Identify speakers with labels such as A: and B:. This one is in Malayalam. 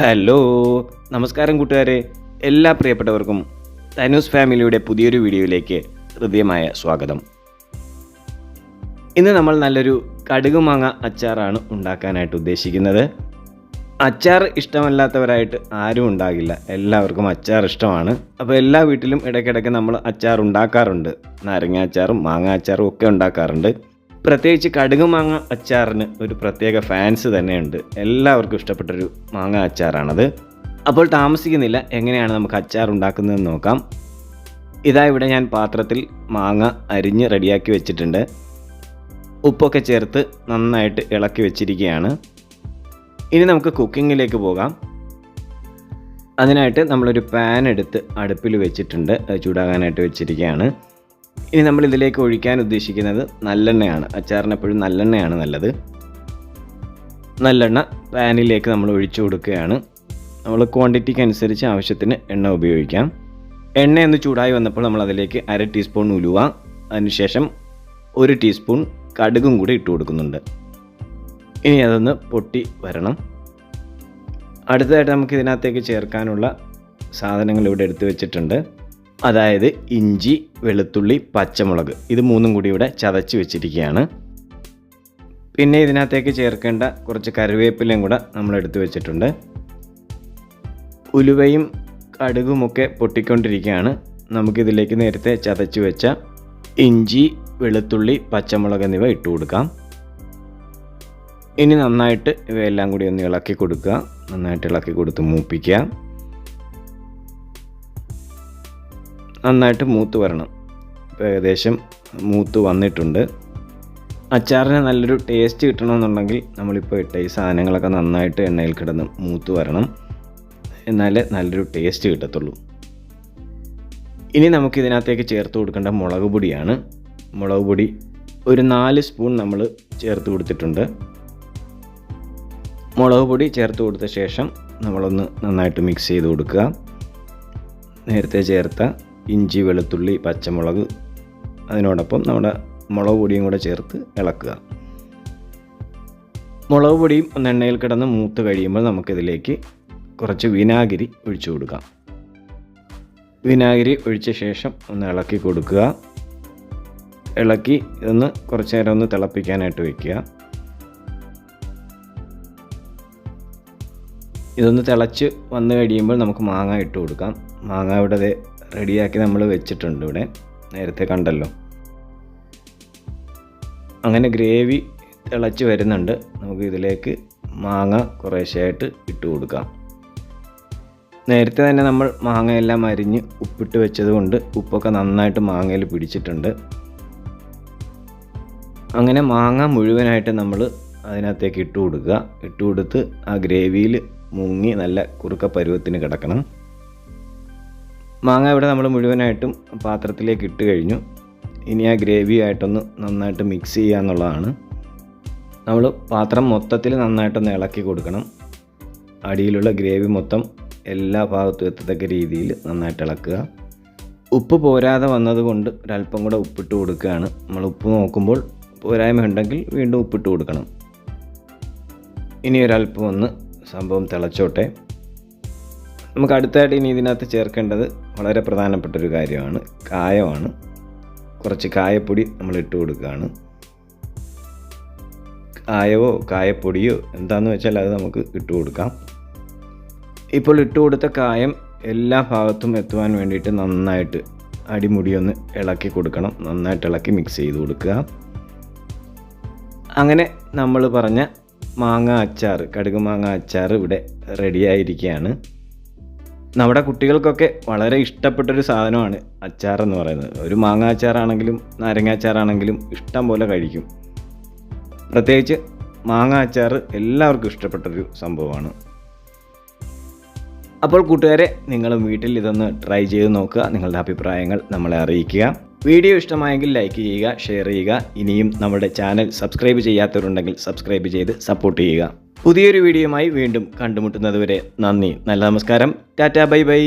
A: ഹലോ നമസ്കാരം കൂട്ടുകാരെ. എല്ലാ പ്രിയപ്പെട്ടവർക്കും തനൂസ് ഫാമിലിയുടെ പുതിയൊരു വീഡിയോയിലേക്ക് ഹൃദ്യമായ സ്വാഗതം. ഇന്ന് നമ്മൾ നല്ലൊരു കടുക് മാങ്ങ അച്ചാറാണ് ഉണ്ടാക്കാനായിട്ട് ഉദ്ദേശിക്കുന്നത്. അച്ചാർ ഇഷ്ടമല്ലാത്തവരായിട്ട് ആരും ഉണ്ടാകില്ല. എല്ലാവർക്കും അച്ചാർ ഇഷ്ടമാണ്. അപ്പോൾ എല്ലാ വീട്ടിലും ഇടയ്ക്കിടയ്ക്ക് നമ്മൾ അച്ചാർ ഉണ്ടാക്കാറുണ്ട്. നാരങ്ങ അച്ചാറും മാങ്ങ അച്ചാറും ഒക്കെ ഉണ്ടാക്കാറുണ്ട്. പ്രത്യേകിച്ച് കടുക് മാങ്ങ അച്ചാറിന് ഒരു പ്രത്യേക ഫാൻസ് തന്നെയുണ്ട്. എല്ലാവർക്കും ഇഷ്ടപ്പെട്ടൊരു മാങ്ങ അച്ചാറാണത്. അപ്പോൾ താമസിക്കുന്നില്ല എങ്ങനെയാണ് നമുക്ക് അച്ചാർ ഉണ്ടാക്കുന്നതെന്ന് നോക്കാം. ഇതാ ഇവിടെ ഞാൻ പാത്രത്തിൽ മാങ്ങ അരിഞ്ഞ് റെഡിയാക്കി വെച്ചിട്ടുണ്ട്. ഉപ്പൊക്കെ ചേർത്ത് നന്നായിട്ട് ഇളക്കി വെച്ചിരിക്കുകയാണ്. ഇനി നമുക്ക് കുക്കിങ്ങിലേക്ക് പോകാം. അതിനായിട്ട് നമ്മളൊരു പാൻ എടുത്ത് അടുപ്പിൽ വെച്ചിട്ടുണ്ട്. ചൂടാകാനായിട്ട് വെച്ചിരിക്കുകയാണ്. ഇനി നമ്മൾ ഇതിലേക്ക് ഒഴിക്കാൻ ഉദ്ദേശിക്കുന്നത് നല്ലെണ്ണയാണ്. അച്ചാറിന് എപ്പോഴും നല്ലെണ്ണയാണ് നല്ലത്. നല്ലെണ്ണ പാനിലേക്ക് നമ്മൾ ഒഴിച്ചു കൊടുക്കുകയാണ്. നമ്മൾ ക്വാണ്ടിറ്റിക്ക് അനുസരിച്ച് ആവശ്യത്തിന് എണ്ണ ഉപയോഗിക്കാം. എണ്ണ ഒന്ന് ചൂടായി വന്നപ്പോൾ നമ്മൾ അതിലേക്ക് അര ടീസ്പൂൺ ഉലുവ അതിനുശേഷം ഒരു ടീസ്പൂൺ കടുകും കൂടി ഇട്ട് കൊടുക്കുന്നുണ്ട്. ഇനി അതൊന്ന് പൊട്ടി വരണം. അടുത്തതായിട്ട് നമുക്ക് ഇതിനകത്തേക്ക് ചേർക്കാനുള്ള സാധനങ്ങൾ ഇവിടെ എടുത്തു വെച്ചിട്ടുണ്ട്. അതായത് ഇഞ്ചി വെളുത്തുള്ളി പച്ചമുളക്. ഇത് മൂന്നും കൂടി ഇവിടെ ചതച്ച് വെച്ചിരിക്കുകയാണ്. പിന്നെ ഇതിനകത്തേക്ക് ചേർക്കേണ്ട കുറച്ച് കറിവേപ്പിലയും കൂടെ നമ്മൾ എടുത്തു വെച്ചിട്ടുണ്ട്. ഉലുവയും കടുകുമൊക്കെ പൊട്ടിക്കൊണ്ടിരിക്കുകയാണ്. നമുക്കിതിലേക്ക് നേരത്തെ ചതച്ച് വെച്ച ഇഞ്ചി വെളുത്തുള്ളി പച്ചമുളക് എന്നിവ ഇട്ട് കൊടുക്കാം. ഇനി നന്നായിട്ട് ഇവയെല്ലാം കൂടി ഒന്ന് ഇളക്കി കൊടുക്കുക. നന്നായിട്ട് ഇളക്കി കൊടുത്ത് മൂപ്പിക്കുക. നന്നായിട്ട് മൂത്ത് വരണം. ഇപ്പോൾ ഏകദേശം മൂത്ത് വന്നിട്ടുണ്ട്. അച്ചാറിന് നല്ലൊരു ടേസ്റ്റ് കിട്ടണമെന്നുണ്ടെങ്കിൽ നമ്മളിപ്പോൾ ഇട്ട ഈ സാധനങ്ങളൊക്കെ നന്നായിട്ട് എണ്ണയിൽ കിടന്ന് മൂത്ത് വരണം. എന്നാലേ നല്ലൊരു ടേസ്റ്റ് കിട്ടത്തുള്ളൂ. ഇനി നമുക്ക് ഇതിനകത്തേക്ക് ചേർത്ത് കൊടുക്കേണ്ട മുളക് പൊടിയാണ്. മുളക് പൊടി ഒരു നാല് സ്പൂൺ നമ്മൾ ചേർത്ത് കൊടുത്തിട്ടുണ്ട്. മുളക് പൊടി ചേർത്ത് കൊടുത്ത ശേഷം നമ്മളൊന്ന് നന്നായിട്ട് മിക്സ് ചെയ്ത് കൊടുക്കുക. നേരത്തെ ചേർത്ത ഇഞ്ചി വെളുത്തുള്ളി പച്ചമുളക് അതിനോടൊപ്പം നമ്മുടെ മുളക് പൊടിയും കൂടെ ചേർത്ത് ഇളക്കുക. മുളക് പൊടിയും ഒന്ന് എണ്ണയിൽ കിടന്ന് മൂത്ത് കഴിയുമ്പോൾ നമുക്കിതിലേക്ക് കുറച്ച് വിനാഗിരി ഒഴിച്ചു കൊടുക്കാം. വിനാഗിരി ഒഴിച്ച ശേഷം ഒന്ന് ഇളക്കി കൊടുക്കുക. ഇളക്കി ഇതൊന്ന് കുറച്ച് നേരം ഒന്ന് തിളപ്പിക്കാനായിട്ട് വയ്ക്കുക. ഇതൊന്ന് തിളച്ച് വന്നു കഴിയുമ്പോൾ നമുക്ക് മാങ്ങ ഇട്ട് കൊടുക്കാം. മാങ്ങ ഇവിടെ റെഡിയാക്കി നമ്മൾ വെച്ചിട്ടുണ്ട് ഇവിടെ. നേരത്തെ കണ്ടല്ലോ. അങ്ങനെ ഗ്രേവി തിളച്ച് വരുന്നുണ്ട്. നമുക്ക് ഇതിലേക്ക് മാങ്ങ കുറേശ്ശെയായിട്ട് ഇട്ട് കൊടുക്കാം. നേരത്തെ തന്നെ നമ്മൾ മാങ്ങയെല്ലാം അരിഞ്ഞ് ഉപ്പിട്ട് വെച്ചതുകൊണ്ട് ഉപ്പൊക്കെ നന്നായിട്ട് മാങ്ങയിൽ പിടിച്ചിട്ടുണ്ട്. അങ്ങനെ മാങ്ങ മുഴുവനായിട്ട് നമ്മൾ അതിനകത്തേക്ക് ഇട്ട് കൊടുക്കുക. ഇട്ട് കൊടുത്ത് ആ ഗ്രേവിയിൽ മുങ്ങി നല്ല കുറുക്ക പരുവത്തിന് കിടക്കണം. മാങ്ങ ഇവിടെ നമ്മൾ മുഴുവനായിട്ടും പാത്രത്തിലേക്ക് ഇട്ട് കഴിഞ്ഞു. ഇനി ആ ഗ്രേവി ആയിട്ടൊന്ന് നന്നായിട്ട് മിക്സ് ചെയ്യുക എന്നുള്ളതാണ്. നമ്മൾ പാത്രം മൊത്തത്തിൽ നന്നായിട്ടൊന്ന് ഇളക്കി കൊടുക്കണം. അടിയിലുള്ള ഗ്രേവി മൊത്തം എല്ലാ ഭാഗത്തും എത്തത്തക്ക രീതിയിൽ നന്നായിട്ട് ഇളക്കുക. ഉപ്പ് പോരാതെ വന്നതുകൊണ്ട് ഒരല്പം കൂടെ ഉപ്പിട്ട് കൊടുക്കുകയാണ്. നമ്മൾ ഉപ്പ് നോക്കുമ്പോൾ പോരായ്മ ഉണ്ടെങ്കിൽ വീണ്ടും ഉപ്പിട്ട് കൊടുക്കണം. ഇനി ഒരല്പം ഒന്ന് സംഭവം തിളച്ചോട്ടെ. നമുക്ക് അടുത്തായിട്ട് ഇനി ഇതിനകത്ത് ചേർക്കേണ്ടത് വളരെ പ്രധാനപ്പെട്ട ഒരു കാര്യമാണ്. കായമാണ്. കുറച്ച് കായപ്പൊടി നമ്മൾ ഇട്ട് കൊടുക്കുകയാണ്. കായവോ കായപ്പൊടിയോ എന്താണെന്ന് വെച്ചാൽ അത് നമുക്ക് ഇട്ട് കൊടുക്കാം. ഇപ്പോൾ ഇട്ട് കൊടുത്ത കായം എല്ലാ ഭാഗത്തും എത്തുവാൻ വേണ്ടിയിട്ട് നന്നായിട്ട് അടിമുടി ഒന്ന് ഇളക്കി കൊടുക്കണം. നന്നായിട്ട് ഇളക്കി മിക്സ് ചെയ്ത് കൊടുക്കുക. അങ്ങനെ നമ്മൾ പറഞ്ഞ മാങ്ങ അച്ചാർ കടുക് മാങ്ങ അച്ചാർ ഇവിടെ റെഡിയായിരിക്കുകയാണ് നമ്മുടെ കുട്ടികൾക്കൊക്കെ വളരെ ഇഷ്ടപ്പെട്ടൊരു സാധനമാണ് അച്ചാർ എന്ന് പറയുന്നത്. ഒരു മാങ്ങ അച്ചാറാണെങ്കിലും നാരങ്ങ അച്ചാറാണെങ്കിലും ഇഷ്ടം പോലെ കഴിക്കും. പ്രത്യേകിച്ച് മാങ്ങ അച്ചാർ എല്ലാവർക്കും ഇഷ്ടപ്പെട്ടൊരു സംഭവമാണ്. അപ്പോൾ കൂട്ടുകാരെ നിങ്ങൾ വീട്ടിൽ ഇതൊന്ന് ട്രൈ ചെയ്ത് നോക്കുക. നിങ്ങളുടെ അഭിപ്രായങ്ങൾ നമ്മളെ അറിയിക്കുക. വീഡിയോ ഇഷ്ടമായെങ്കിൽ ലൈക്ക് ചെയ്യുക ഷെയർ ചെയ്യുക. ഇനിയും നമ്മുടെ ചാനൽ സബ്സ്ക്രൈബ് ചെയ്യാത്തവരുണ്ടെങ്കിൽ സബ്സ്ക്രൈബ് ചെയ്ത് സപ്പോർട്ട് ചെയ്യുക. പുതിയൊരു വീഡിയോയുമായി വീണ്ടും കണ്ടുമുട്ടുന്നതുവരെ നന്ദി. നല്ല നമസ്കാരം. Tata bye bye.